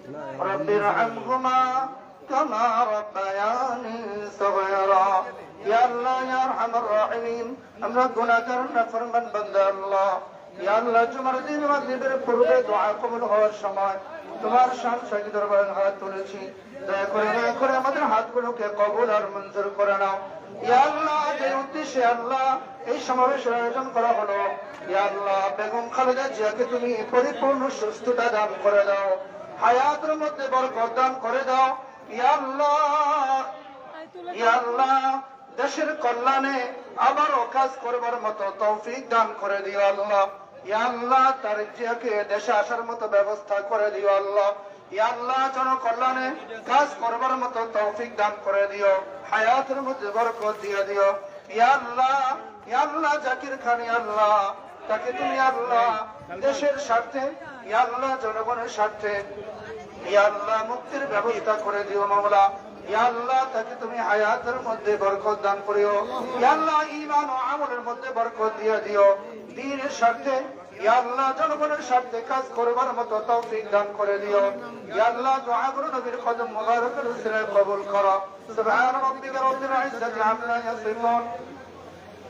رب ارحمهما كما ربياني صغيرا يا الله يا ارحم الراحمين আমরা গুনাহগার নাফরমান বান্দা আল্লাহ ইয়া আল্লাহ তোমার দিন মাগরিবের পূর্বে দোয়া কবুল হওয়ার সময় তোমার শান শাহী দরবারে হাত তুলেছি দয়া করে দয়া করে আমাদের হাতগুলোকে কবুল আর মঞ্জুর করে নাও ইয়া আল্লাহ যে উদ্দেশ্যে আল্লাহ এই সমাবেশের আয়োজন করা হলো ইয়া আল্লাহ বেগম খালেদা জিয়াকে তুমি পরিপূর্ণ সুস্থতা দান করে দাও হায়াতের মধ্যে বরকত দান করে দাও। ইয়া আল্লাহ দেশের কল্যাণে আবারও কাজ করবার মতো তৌফিক দান করে দিও আল্লাহ। ইয়া আল্লাহ তার জিয়াকে দেশে আসার মতো ব্যবস্থা করে দিও আল্লাহ। আল্লাহ জনকল্যাণে কাজ করবার মতো তৌফিক দান করে দিও। হায়াতের মধ্যে বরকত দিয়ে দিও। ইয়া আল্লাহ আল্লাহ জাকির খান ইয়া আল্লাহ তাকে তুমি আল্লাহ দেশের স্বার্থে আল্লাহ জনগণের স্বার্থে আল্লাহ মুক্তির ব্যবস্থা করে দিও ইয়া আল্লাহ তাকে তুমি হায়াতের মধ্যে বরকত দান করিও। আল্লাহ ঈমান ও আমলের মধ্যে বরকত দিয়ে দিও। দ্বীনের স্বার্থে আল্লাহ জনগণের স্বার্থে কাজ করবার মতো তৌফিক দান করে দিও। আল্লাহ দোয়া করো, নবীর কদম মুবারকের উসিলায় কবুল করো। সুবহান রাব্বিকা রাব্বিল ইজ্জাতি আম্মা ইয়াসিফুন।